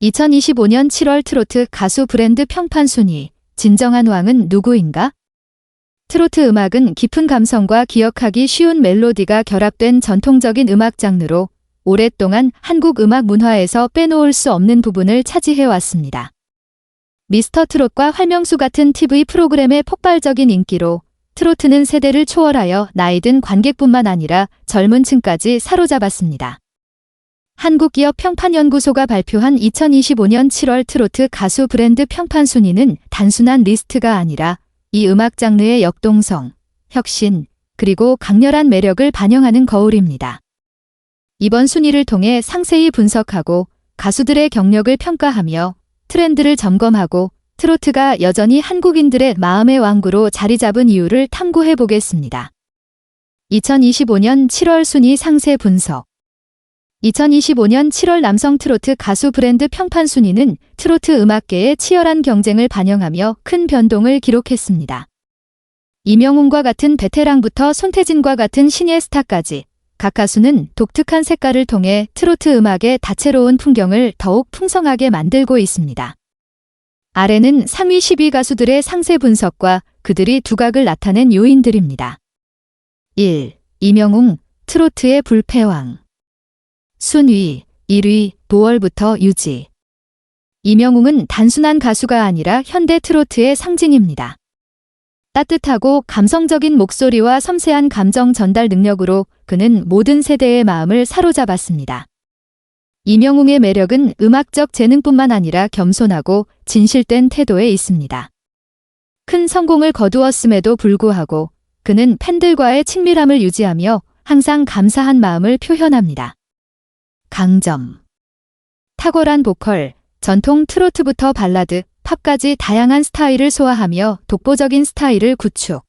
2025년 7월 트로트 가수 브랜드 평판 순위 진정한 왕은 누구인가? 트로트 음악은 깊은 감성과 기억하기 쉬운 멜로디가 결합된 전통적인 음악 장르로 오랫동안 한국 음악 문화에서 빼놓을 수 없는 부분을 차지해 왔습니다. 미스터 트롯과 활명수 같은 TV 프로그램의 폭발적인 인기로 트로트는 세대를 초월하여 나이든 관객뿐만 아니라 젊은 층까지 사로잡았습니다. 한국기업 평판연구소가 발표한 2025년 7월 트로트 가수 브랜드 평판 순위는 단순한 리스트가 아니라 이 음악 장르의 역동성, 혁신, 그리고 강렬한 매력을 반영하는 거울입니다. 이번 순위를 통해 상세히 분석하고 가수들의 경력을 평가하며 트렌드를 점검하고 트로트가 여전히 한국인들의 마음의 왕구로 자리 잡은 이유를 탐구해 보겠습니다. 2025년 7월 순위 상세 분석 2025년 7월 남성 트로트 가수 브랜드 평판 순위는 트로트 음악계의 치열한 경쟁을 반영하며 큰 변동을 기록했습니다. 이명웅과 같은 베테랑부터 손태진과 같은 신예 스타까지 각 가수는 독특한 색깔을 통해 트로트 음악의 다채로운 풍경을 더욱 풍성하게 만들고 있습니다. 아래는 상위 10위 가수들의 상세 분석과 그들이 두각을 나타낸 요인들입니다. 1. 이명웅, 트로트의 불패왕. 순위 1위 도월부터 유지. 이명웅은 단순한 가수가 아니라 현대 트로트의 상징입니다. 따뜻하고 감성적인 목소리와 섬세한 감정 전달 능력으로 그는 모든 세대의 마음을 사로잡았습니다. 이명웅의 매력은 음악적 재능뿐만 아니라 겸손하고 진실된 태도에 있습니다. 큰 성공을 거두었음에도 불구하고 그는 팬들과의 친밀함을 유지하며 항상 감사한 마음을 표현합니다. 강점. 탁월한 보컬, 전통 트로트부터 발라드, 팝까지 다양한 스타일을 소화하며 독보적인 스타일을 구축.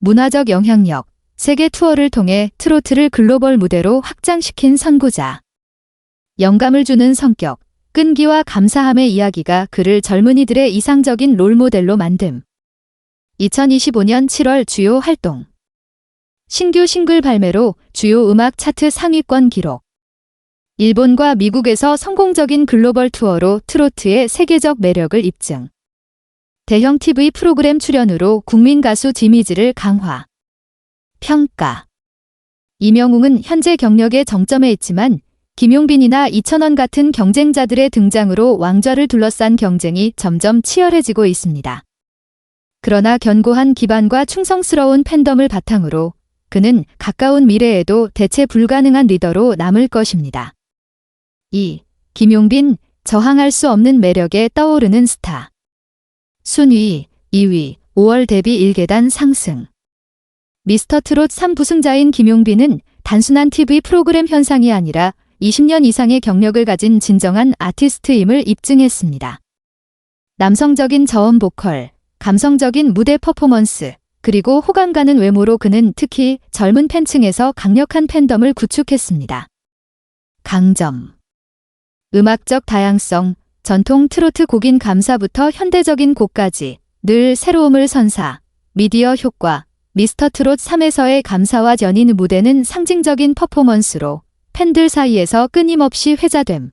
문화적 영향력, 세계 투어를 통해 트로트를 글로벌 무대로 확장시킨 선구자. 영감을 주는 성격, 끈기와 감사함의 이야기가 그를 젊은이들의 이상적인 롤모델로 만듦. 2025년 7월 주요 활동. 신규 싱글 발매로 주요 음악 차트 상위권 기록. 일본과 미국에서 성공적인 글로벌 투어로 트로트의 세계적 매력을 입증. 대형 TV 프로그램 출연으로 국민 가수 이미지를 강화. 평가. 이명웅은 현재 경력의 정점에 있지만 김용빈이나 이천원 같은 경쟁자들의 등장으로 왕좌를 둘러싼 경쟁이 점점 치열해지고 있습니다. 그러나 견고한 기반과 충성스러운 팬덤을 바탕으로 그는 가까운 미래에도 대체 불가능한 리더로 남을 것입니다. 2. 김용빈, 저항할 수 없는 매력에 떠오르는 스타. 순위 2위, 5월 데뷔 1계단 상승. 미스터 트롯 3부승자인 김용빈은 단순한 TV 프로그램 현상이 아니라 20년 이상의 경력을 가진 진정한 아티스트임을 입증했습니다. 남성적인 저음 보컬, 감성적인 무대 퍼포먼스, 그리고 호감 가는 외모로 그는 특히 젊은 팬층에서 강력한 팬덤을 구축했습니다. 강점 음악적 다양성, 전통 트로트 곡인 감사부터 현대적인 곡까지 늘 새로움을 선사, 미디어 효과, 미스터 트롯 3에서의 감사와 연인 무대는 상징적인 퍼포먼스로 팬들 사이에서 끊임없이 회자됨.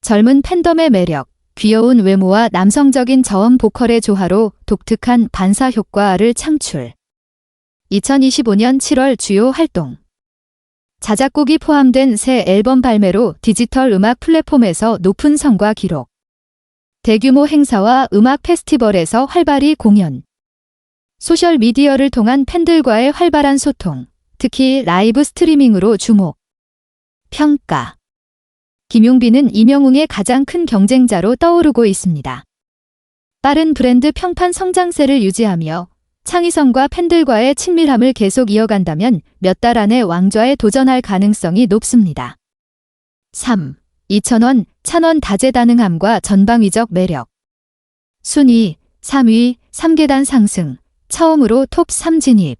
젊은 팬덤의 매력, 귀여운 외모와 남성적인 저음 보컬의 조화로 독특한 반사 효과를 창출. 2025년 7월 주요 활동. 자작곡이 포함된 새 앨범 발매로 디지털 음악 플랫폼에서 높은 성과 기록. 대규모 행사와 음악 페스티벌에서 활발히 공연. 소셜 미디어를 통한 팬들과의 활발한 소통, 특히 라이브 스트리밍으로 주목. 평가. 김용빈은 이명웅의 가장 큰 경쟁자로 떠오르고 있습니다. 빠른 브랜드 평판 성장세를 유지하며 창의성과 팬들과의 친밀함을 계속 이어간다면 몇 달 안에 왕좌에 도전할 가능성이 높습니다. 3. 2천원, 찬원 다재다능함과 전방위적 매력. 순위 3위, 3계단 상승, 처음으로 톱 3 진입.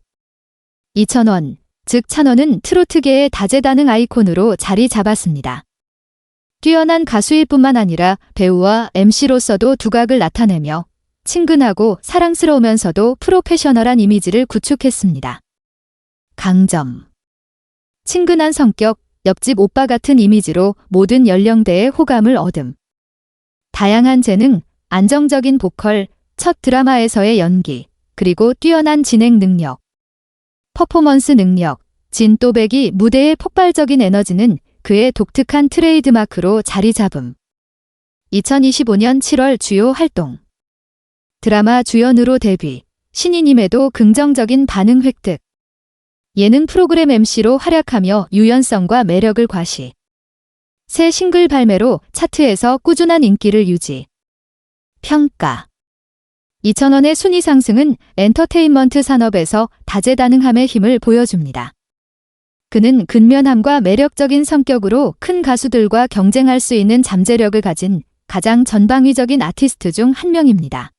2천원, 즉 찬원은 트로트계의 다재다능 아이콘으로 자리 잡았습니다. 뛰어난 가수일 뿐만 아니라 배우와 MC로서도 두각을 나타내며 친근하고 사랑스러우면서도 프로페셔널한 이미지를 구축했습니다. 강점. 친근한 성격, 옆집 오빠 같은 이미지로 모든 연령대의 호감을 얻음. 다양한 재능, 안정적인 보컬, 첫 드라마에서의 연기, 그리고 뛰어난 진행 능력, 퍼포먼스 능력, 진또배기 무대의 폭발적인 에너지는 그의 독특한 트레이드마크로 자리 잡음. 2025년 7월 주요 활동. 드라마 주연으로 데뷔, 신인임에도 긍정적인 반응 획득. 예능 프로그램 MC로 활약하며 유연성과 매력을 과시. 새 싱글 발매로 차트에서 꾸준한 인기를 유지. 평가 2,000원의 순위 상승은 엔터테인먼트 산업에서 다재다능함의 힘을 보여줍니다. 그는 근면함과 매력적인 성격으로 큰 가수들과 경쟁할 수 있는 잠재력을 가진 가장 전방위적인 아티스트 중 한 명입니다.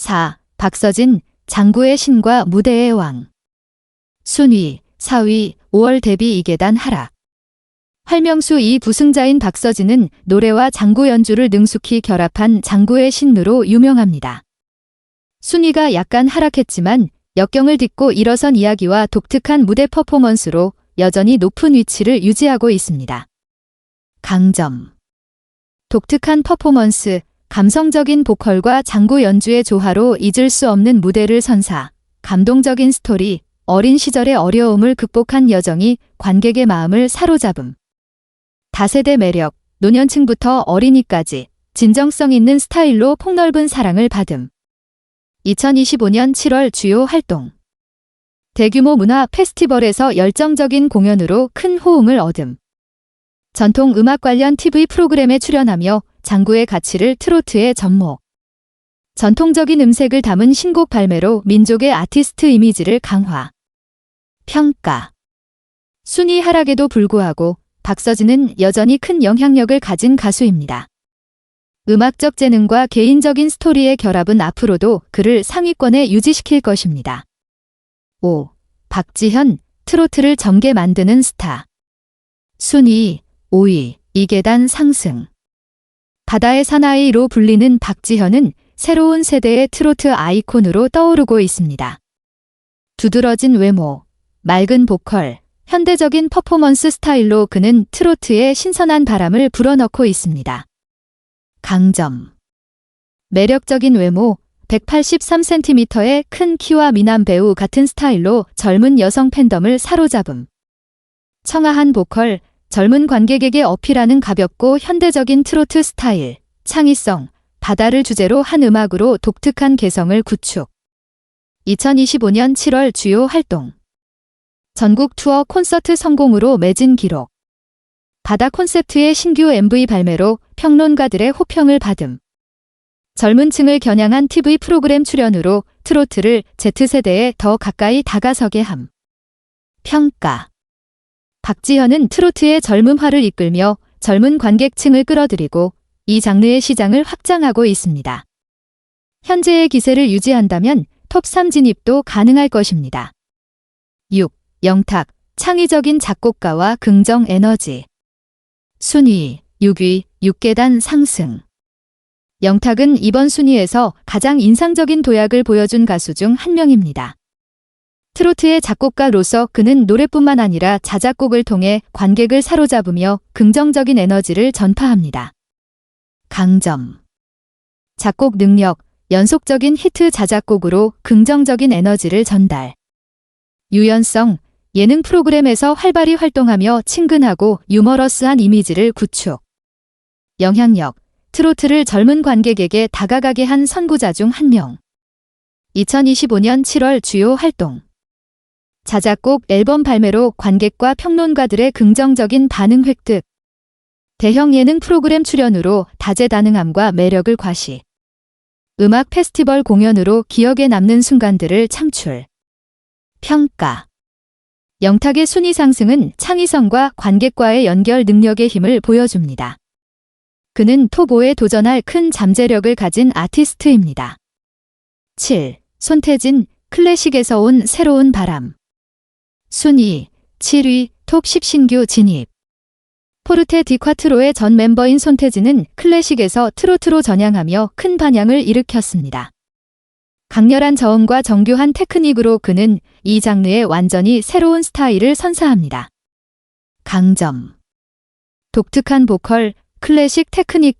4. 박서진, 장구의 신과 무대의 왕. 순위, 4위, 5월 데뷔 2계단 하락. 활명수 2 부승자인 박서진은 노래와 장구 연주를 능숙히 결합한 장구의 신으로 유명합니다. 순위가 약간 하락했지만 역경을 딛고 일어선 이야기와 독특한 무대 퍼포먼스로 여전히 높은 위치를 유지하고 있습니다. 강점 독특한 퍼포먼스, 감성적인 보컬과 장구 연주의 조화로 잊을 수 없는 무대를 선사, 감동적인 스토리, 어린 시절의 어려움을 극복한 여정이 관객의 마음을 사로잡음. 다세대 매력, 노년층부터 어린이까지 진정성 있는 스타일로 폭넓은 사랑을 받음. 2025년 7월 주요 활동. 대규모 문화 페스티벌에서 열정적인 공연으로 큰 호응을 얻음. 전통 음악 관련 TV 프로그램에 출연하며 장구의 가치를 트로트에 접목. 전통적인 음색을 담은 신곡 발매로 민족의 아티스트 이미지를 강화. 평가. 순위 하락에도 불구하고 박서진은 여전히 큰 영향력을 가진 가수입니다. 음악적 재능과 개인적인 스토리의 결합은 앞으로도 그를 상위권에 유지시킬 것입니다. 5. 박지현, 트로트를 정게 만드는 스타. 순위 5위, 이계단 상승. 바다의 사나이로 불리는 박지현은 새로운 세대의 트로트 아이콘으로 떠오르고 있습니다. 두드러진 외모, 맑은 보컬, 현대적인 퍼포먼스 스타일로 그는 트로트에 신선한 바람을 불어넣고 있습니다. 강점 매력적인 외모, 183cm의 큰 키와 미남 배우 같은 스타일로 젊은 여성 팬덤을 사로잡음. 청아한 보컬, 젊은 관객에게 어필하는 가볍고 현대적인 트로트 스타일, 창의성, 바다를 주제로 한 음악으로 독특한 개성을 구축. 2025년 7월 주요 활동. 전국 투어 콘서트 성공으로 매진 기록. 바다 콘셉트의 신규 MV 발매로 평론가들의 호평을 받음. 젊은 층을 겨냥한 TV 프로그램 출연으로 트로트를 Z세대에 더 가까이 다가서게 함. 평가. 박지현은 트로트의 젊음화를 이끌며 젊은 관객층을 끌어들이고 이 장르의 시장을 확장하고 있습니다. 현재의 기세를 유지한다면 톱3 진입도 가능할 것입니다. 6. 영탁, 창의적인 작곡가와 긍정 에너지. 순위 6위, 6계단 상승. 영탁은 이번 순위에서 가장 인상적인 도약을 보여준 가수 중 한 명입니다. 트로트의 작곡가로서 그는 노래뿐만 아니라 자작곡을 통해 관객을 사로잡으며 긍정적인 에너지를 전파합니다. 강점 작곡 능력, 연속적인 히트 자작곡으로 긍정적인 에너지를 전달. 유연성, 예능 프로그램에서 활발히 활동하며 친근하고 유머러스한 이미지를 구축. 영향력, 트로트를 젊은 관객에게 다가가게 한 선구자 중 한 명. 2025년 7월 주요 활동. 자작곡 앨범 발매로 관객과 평론가들의 긍정적인 반응 획득. 대형 예능 프로그램 출연으로 다재다능함과 매력을 과시. 음악 페스티벌 공연으로 기억에 남는 순간들을 창출. 평가. 영탁의 순위 상승은 창의성과 관객과의 연결 능력의 힘을 보여줍니다. 그는 톱5에 도전할 큰 잠재력을 가진 아티스트입니다. 7. 손태진, 클래식에서 온 새로운 바람. 순위 7위 톱10 신규 진입. 포르테 디콰트로의 전 멤버인 손태진은 클래식에서 트로트로 전향하며 큰 반향을 일으켰습니다. 강렬한 저음과 정교한 테크닉으로 그는 이 장르의 완전히 새로운 스타일을 선사합니다. 강점 독특한 보컬, 클래식 테크닉,